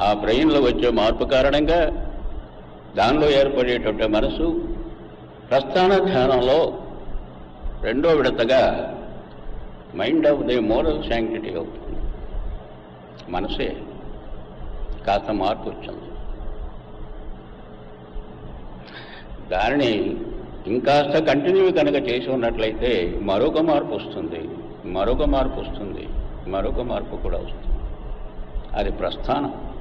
ఆ బ్రెయిన్లో వచ్చే మార్పు కారణంగా దానిలో ఏర్పడేటువంటి మనసు ప్రస్థాన ధ్యానంలో రెండో విడతగా mind of the moral sanctity అవుతుంది. మనసే కాస్త మార్పు వచ్చింది. దానిని ఇంకాస్త కంటిన్యూ కనుక చేసి ఉన్నట్లయితే మరొక మార్పు వస్తుంది మరొక మార్పు వస్తుంది మరొక మార్పు కూడా వస్తుంది. అది ప్రస్థానం.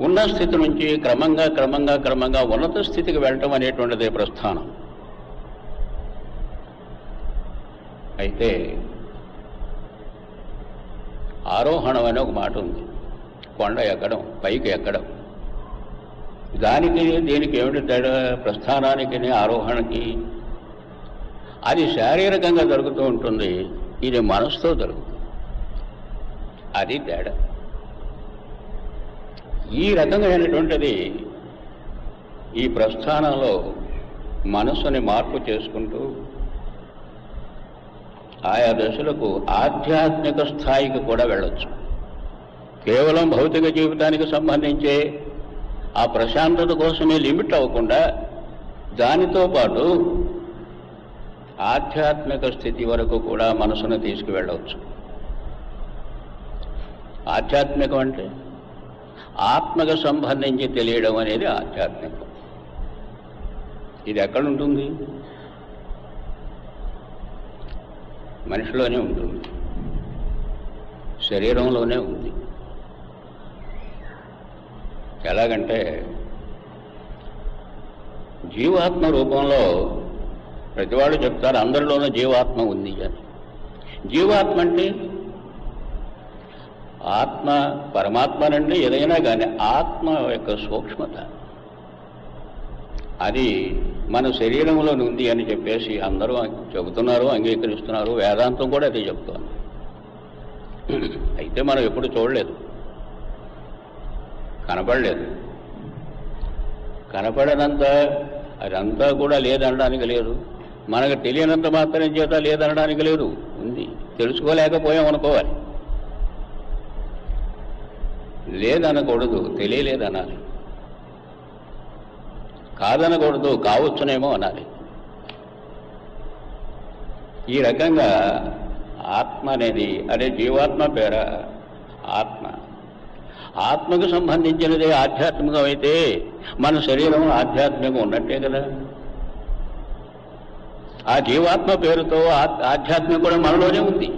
ఉన్న స్థితి నుంచి క్రమంగా క్రమంగా క్రమంగా ఉన్నత స్థితికి వెళ్ళటం అనేటువంటిదే ప్రస్థానం. అయితే ఆరోహణం అనే ఒక మాట ఉంది. కొండ ఎక్కడం పైకి ఎక్కడం. దానికి దీనికి ఏమిటి తేడా? ప్రస్థానానికి ఆరోహణకి. అది శారీరకంగా జరుగుతూ ఉంటుంది. ఇది మనసుతో జరుగుతుంది. అది తేడా. ఈ రకమైనటువంటిది ఈ ప్రస్థానంలో మనసుని మార్పు చేసుకుంటూ ఆయా దశలకు ఆధ్యాత్మిక స్థాయికి కూడా వెళ్ళొచ్చు. కేవలం భౌతిక జీవితానికి సంబంధించే ఆ ప్రశాంతత కోసమే లిమిట్ అవ్వకుండా దానితో పాటు ఆధ్యాత్మిక స్థితి వరకు కూడా మనసును తీసుకువెళ్ళవచ్చు ఆధ్యాత్మికం అంటే? ఆత్మకు సంబంధించి తెలియడం అనేది ఆధ్యాత్మికం. ఇది ఎక్కడుంటుంది మనిషిలోనే ఉంటుంది. శరీరంలోనే ఉంది. ఎలాగంటే జీవాత్మ రూపంలో ప్రతివాడు చెప్తారు అందరిలోనూ జీవాత్మ ఉంది అని. జీవాత్మ అంటే ఆత్మ పరమాత్మనంటే ఏదైనా కానీ ఆత్మ యొక్క సూక్ష్మత. అది మన శరీరంలో ఉంది అని చెప్పేసి అందరూ చెబుతున్నారు అంగీకరిస్తున్నారు వేదాంతం కూడా అదే చెబుతోంది అయితే మనం ఎప్పుడు చూడలేదు. కనపడలేదు. కనపడనంత అదంతా కూడా లేదనడానికి లేదు. మనకు తెలియనంత మాత్రం చేత లేదనడానికి లేదు. ఉంది. తెలుసుకోలేకపోయాం అనుకోవాలి లేదనకూడదు తెలియలేదనాలి. కాదనకూడదు కావచ్చునేమో అనాలి. ఈ రకంగా ఆత్మ అనేది అదే జీవాత్మ పేర ఆత్మ. ఆత్మకు సంబంధించినది ఆధ్యాత్మికం అయితే మన శరీరం ఆధ్యాత్మికం ఉన్నట్టే కదా. ఆ జీవాత్మ పేరుతో ఆధ్యాత్మికం కూడా మనలోనే ఉంది.